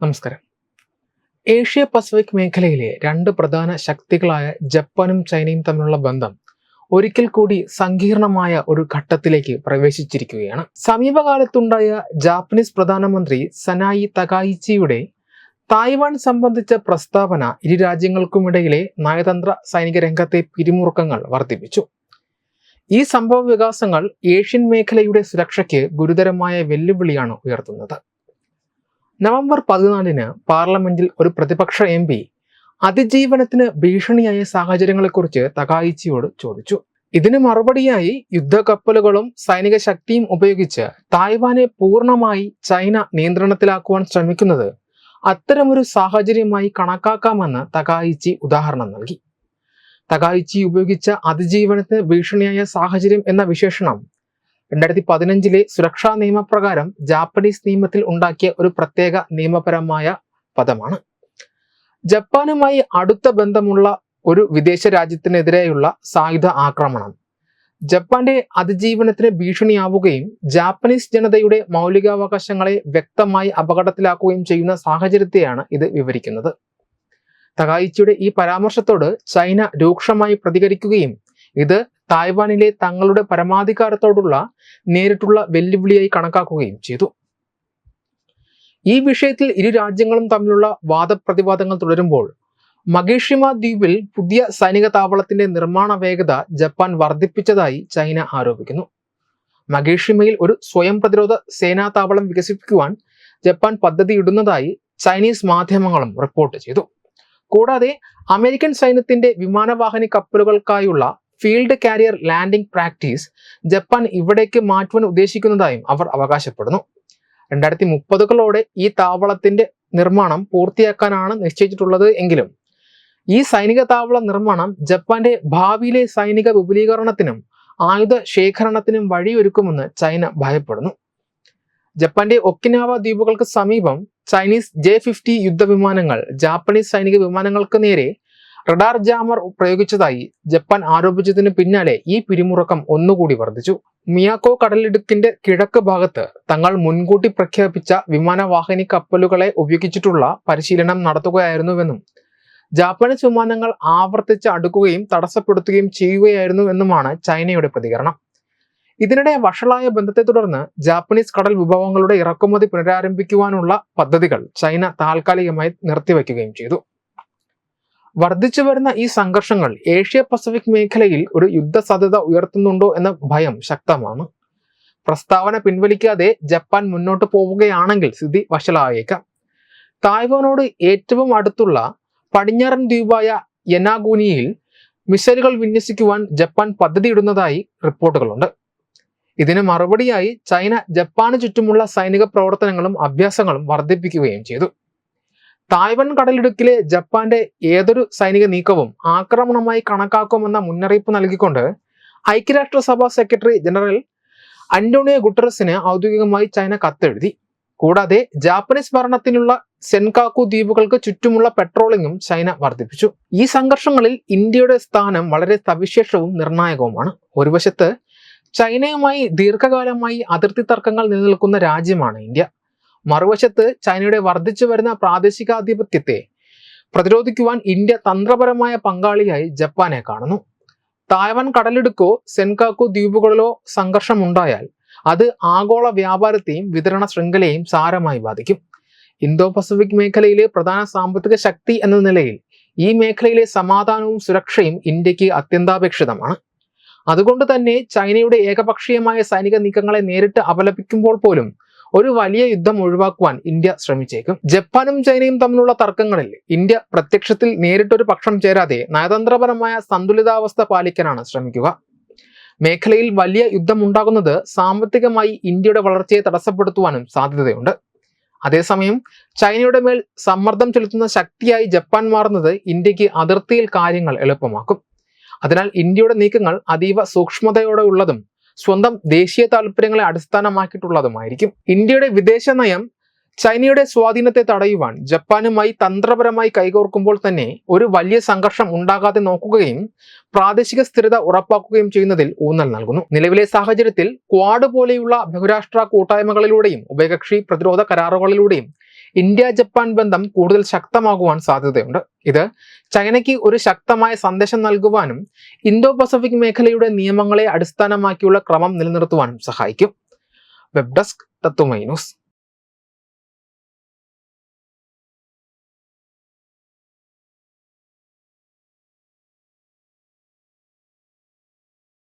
നമസ്കാരം. Asia Pacific മേഖലയിലെ രണ്ട് പ്രധാന ശക്തികളായ ജപ്പാനും ചൈനയും തമ്മിലുള്ള ബന്ധം ഒരിക്കൽ കൂടി സങ്കീർണമായ ഒരു ഘട്ടത്തിലേക്ക് പ്രവേശിച്ചിരിക്കുകയാണ്. സമീപകാലത്തുണ്ടായ ജാപ്പനീസ് പ്രധാനമന്ത്രി സനായി തകായിച്ചിയുടെ തായ്വാൻ സംബന്ധിച്ച പ്രസ്താവന ഇരു രാജ്യങ്ങൾക്കുമിടയിലെ നയതന്ത്ര സൈനിക രംഗത്തെ പിരിമുറുക്കങ്ങൾ വർദ്ധിപ്പിച്ചു. ഈ സംഭവ വികാസങ്ങൾ ഏഷ്യൻ മേഖലയുടെ സുരക്ഷയ്ക്ക് ഗുരുതരമായ വെല്ലുവിളിയാണ് ഉയർത്തുന്നത്. നവംബർ പതിനാലിന് പാർലമെന്റിൽ ഒരു പ്രതിപക്ഷ എം പി അതിജീവനത്തിന് ഭീഷണിയായ സാഹചര്യങ്ങളെക്കുറിച്ച് തകായിച്ചിയോട് ചോദിച്ചു. ഇതിന് മറുപടിയായി യുദ്ധക്കപ്പലുകളും സൈനിക ശക്തിയും ഉപയോഗിച്ച് തായ്വാനെ പൂർണമായി ചൈന നിയന്ത്രണത്തിലാക്കുവാൻ ശ്രമിക്കുന്നത് അത്തരമൊരു സാഹചര്യമായി കണക്കാക്കാമെന്ന് തകായിച്ചി ഉദാഹരണം നൽകി. തകായിച്ചി ഉപയോഗിച്ച അതിജീവനത്തിന് ഭീഷണിയായ സാഹചര്യം എന്ന വിശേഷണം രണ്ടായിരത്തി പതിനഞ്ചിലെ സുരക്ഷാ നിയമപ്രകാരം ജാപ്പനീസ് നിയമത്തിൽ ഉണ്ടാക്കിയ ഒരു പ്രത്യേക നിയമപരമായ പദമാണ്. ജപ്പാനുമായി അടുത്ത ബന്ധമുള്ള ഒരു വിദേശ രാജ്യത്തിനെതിരെയുള്ള സായുധ ആക്രമണം. ജപ്പാന്റെ അതിജീവനത്തിന് ഭീഷണിയാവുകയും ജാപ്പനീസ് ജനതയുടെ മൗലികാവകാശങ്ങളെ വ്യക്തമായി അപകടത്തിലാക്കുകയും ചെയ്യുന്ന സാഹചര്യത്തെയാണ് ഇത് വിവരിക്കുന്നത്. തകായിച്ചിയുടെ ഈ പരാമർശത്തോട് ചൈന രൂക്ഷമായി പ്രതികരിക്കുകയും ഇത് തായ്വാനിലെ തങ്ങളുടെ പരമാധികാരത്തോടുള്ള നേരിട്ടുള്ള വെല്ലുവിളിയായി കണക്കാക്കുകയും ചെയ്തു. ഈ വിഷയത്തിൽ ഇരു രാജ്യങ്ങളും തമ്മിലുള്ള വാദപ്രതിവാദങ്ങൾ തുടരുമ്പോൾ മഗേഷിമ ദ്വീപിൽ പുതിയ സൈനിക താവളത്തിന്റെ നിർമ്മാണ വേഗത ജപ്പാൻ വർദ്ധിപ്പിച്ചതായി ചൈന ആരോപിക്കുന്നു. മഗേഷിമയിൽ ഒരു സ്വയം പ്രതിരോധ സേനാ താവളം വികസിപ്പിക്കുവാൻ ജപ്പാൻ പദ്ധതിയിടുന്നതായി ചൈനീസ് മാധ്യമങ്ങളും റിപ്പോർട്ട് ചെയ്തു. കൂടാതെ അമേരിക്കൻ സൈന്യത്തിന്റെ വിമാനവാഹിനി കപ്പലുകൾക്കായുള്ള field carrier landing practice Japan ഇവിടേക്ക് മാറ്റുവാൻ ഉദ്ദേശിക്കുന്നതായും അവർ അവകാശപ്പെടുന്നു. രണ്ടായിരത്തി മുപ്പതുകളോടെ ഈ താവളത്തിന്റെ നിർമ്മാണം പൂർത്തിയാക്കാനാണ് നിശ്ചയിച്ചിട്ടുള്ളത് എങ്കിലും ഈ സൈനിക താവള നിർമ്മാണം ജപ്പാന്റെ ഭാവിയിലെ സൈനിക വിപുലീകരണത്തിനും ആയുധ ശേഖരണത്തിനും വഴിയൊരുക്കുമെന്ന് ചൈന ഭയപ്പെടുന്നു. ജപ്പാന്റെ ഒക്കിനാവ ദ്വീപുകൾക്ക് സമീപം ചൈനീസ് ജെ ഫിഫ്റ്റി യുദ്ധവിമാനങ്ങൾ ജാപ്പനീസ് സൈനിക വിമാനങ്ങൾക്ക് നേരെ റഡാർ ജാമർ പ്രയോഗിച്ചതായി ജപ്പാൻ ആരോപിച്ചതിന് പിന്നാലെ ഈ പിരിമുറുക്കം ഒന്നുകൂടി വർദ്ധിച്ചു. മിയാക്കോ കടലിടുക്കിന്റെ കിഴക്ക് ഭാഗത്ത് തങ്ങൾ മുൻകൂട്ടി പ്രഖ്യാപിച്ച വിമാനവാഹിനി കപ്പലുകളെ ഉപയോഗിച്ചിട്ടുള്ള പരിശീലനം നടത്തുകയായിരുന്നുവെന്നും ജാപ്പനീസ് വിമാനങ്ങൾ ആവർത്തിച്ച് അടുക്കുകയും തടസ്സപ്പെടുത്തുകയും ചെയ്യുകയായിരുന്നു എന്നുമാണ് ചൈനയുടെ പ്രതികരണം. ഇതിനിടെ വഷളായ ബന്ധത്തെ തുടർന്ന് ജാപ്പനീസ് കടൽ വിഭവങ്ങളുടെ ഇറക്കുമതി പുനരാരംഭിക്കുവാനുള്ള പദ്ധതികൾ ചൈന താൽക്കാലികമായി നിർത്തിവെക്കുകയും ചെയ്തു. വർദ്ധിച്ചു വരുന്ന ഈ സംഘർഷങ്ങൾ ഏഷ്യ പസഫിക് മേഖലയിൽ ഒരു യുദ്ധസാധ്യത ഉയർത്തുന്നുണ്ടോ എന്ന ഭയം ശക്തമാണ്. പ്രസ്താവന പിൻവലിക്കാതെ ജപ്പാൻ മുന്നോട്ട് പോവുകയാണെങ്കിൽ സ്ഥിതി വഷളായേക്കാം. തായ്വാനോട് ഏറ്റവും അടുത്തുള്ള പടിഞ്ഞാറൻ ദ്വീപായ യനാഗൂനിയിൽ മിസൈലുകൾ വിന്യസിക്കുവാൻ ജപ്പാൻ പദ്ധതിയിടുന്നതായി റിപ്പോർട്ടുകളുണ്ട്. ഇതിന് മറുപടിയായി ചൈന ജപ്പാന് ചുറ്റുമുള്ള സൈനിക പ്രവർത്തനങ്ങളും അഭ്യാസങ്ങളും വർദ്ധിപ്പിക്കുകയും ചെയ്തു. തായ്വൻ കടലിടുക്കിലെ ജപ്പാന്റെ ഏതൊരു സൈനിക നീക്കവും ആക്രമണമായി കണക്കാക്കുമെന്ന മുന്നറിയിപ്പ് നൽകിക്കൊണ്ട് ഐക്യരാഷ്ട്രസഭ സെക്രട്ടറി ജനറൽ അന്റോണിയോ ഗുട്ടറസിന് ഔദ്യോഗികമായി ചൈന കത്തെഴുതി. കൂടാതെ ജാപ്പനീസ് ഭരണത്തിനുള്ള സെൻകാക്കു ദ്വീപുകൾക്ക് ചുറ്റുമുള്ള പെട്രോളിംഗും ചൈന വർദ്ധിപ്പിച്ചു. ഈ സംഘർഷങ്ങളിൽ ഇന്ത്യയുടെ സ്ഥാനം വളരെ സവിശേഷവും നിർണായകവുമാണ്. ഒരു വശത്ത് ചൈനയുമായി ദീർഘകാലമായി അതിർത്തി തർക്കങ്ങൾ നിലനിൽക്കുന്ന രാജ്യമാണ് ഇന്ത്യ. മറുവശത്ത് ചൈനയുടെ വർദ്ധിച്ചു വരുന്ന പ്രാദേശികാധിപത്യത്തെ പ്രതിരോധിക്കുവാൻ ഇന്ത്യ തന്ത്രപരമായ പങ്കാളിയായി ജപ്പാനെ കാണുന്നു. തായ്വാൻ കടലിടുക്കോ സെൻകാക്കു ദ്വീപുകളിലോ സംഘർഷമുണ്ടായാൽ അത് ആഗോള വ്യാപാരത്തെയും വിതരണ ശൃംഖലയെയും സാരമായി ബാധിക്കും. ഇന്തോ പസഫിക് മേഖലയിലെ പ്രധാന സാമ്പത്തിക ശക്തി എന്ന നിലയിൽ ഈ മേഖലയിലെ സമാധാനവും സുരക്ഷയും ഇന്ത്യയ്ക്ക് അത്യന്താപേക്ഷിതമാണ്. അതുകൊണ്ട് തന്നെ ചൈനയുടെ ഏകപക്ഷീയമായ സൈനിക നീക്കങ്ങളെ നേരിട്ട് അപലപിക്കുമ്പോൾ പോലും ഒരു വലിയ യുദ്ധം ഒഴിവാക്കുവാൻ ഇന്ത്യ ശ്രമിച്ചേക്കും. ജപ്പാനും ചൈനയും തമ്മിലുള്ള തർക്കങ്ങളിൽ ഇന്ത്യ പ്രത്യക്ഷത്തിൽ നേരിട്ടൊരു പക്ഷം ചേരാതെ നയതന്ത്രപരമായ സന്തുലിതാവസ്ഥ പാലിക്കാനാണ് ശ്രമിക്കുക. മേഖലയിൽ വലിയ യുദ്ധം ഉണ്ടാകുന്നത് സാമ്പത്തികമായി ഇന്ത്യയുടെ വളർച്ചയെ തടസ്സപ്പെടുത്തുവാനും സാധ്യതയുണ്ട്. അതേസമയം ചൈനയുടെ മേൽ സമ്മർദ്ദം ചെലുത്തുന്ന ശക്തിയായി ജപ്പാൻ മാറുന്നത് ഇന്ത്യയ്ക്ക് അതിർത്തിയിൽ കാര്യങ്ങൾ എളുപ്പമാക്കും. അതിനാൽ ഇന്ത്യയുടെ നീക്കങ്ങൾ അതീവ സൂക്ഷ്മതയോടെ ഉള്ളതും സ്വന്തം ദേശീയ താല്പര്യങ്ങളെ അടിസ്ഥാനമാക്കിയിട്ടുള്ളതുമായിരിക്കും. ഇന്ത്യയുടെ വിദേശ നയം ചൈനയുടെ സ്വാധീനത്തെ തടയുവാൻ ജപ്പാനുമായി തന്ത്രപരമായി കൈകോർക്കുമ്പോൾ തന്നെ ഒരു വലിയ സംഘർഷം ഉണ്ടാകാതെ നോക്കുകയും പ്രാദേശിക സ്ഥിരത ഉറപ്പാക്കുകയും ചെയ്യുന്നതിൽ ഊന്നൽ നൽകുന്നു. നിലവിലെ സാഹചര്യത്തിൽ ക്വാഡ് പോലെയുള്ള ബഹുരാഷ്ട്ര കൂട്ടായ്മകളിലൂടെയും ഉഭയകക്ഷി പ്രതിരോധ കരാറുകളിലൂടെയും ഇന്ത്യ ജപ്പാൻ ബന്ധം കൂടുതൽ ശക്തമാകുവാൻ സാധ്യതയുണ്ട്. ഇത് ചൈനയ്ക്ക് ഒരു ശക്തമായ സന്ദേശം നൽകുവാനും ഇന്തോ പസഫിക് മേഖലയുടെ നിയമങ്ങളെ അടിസ്ഥാനമാക്കിയുള്ള ക്രമം നിലനിർത്തുവാനും സഹായിക്കും. വെബ് ഡെസ്ക് തത്വമൈ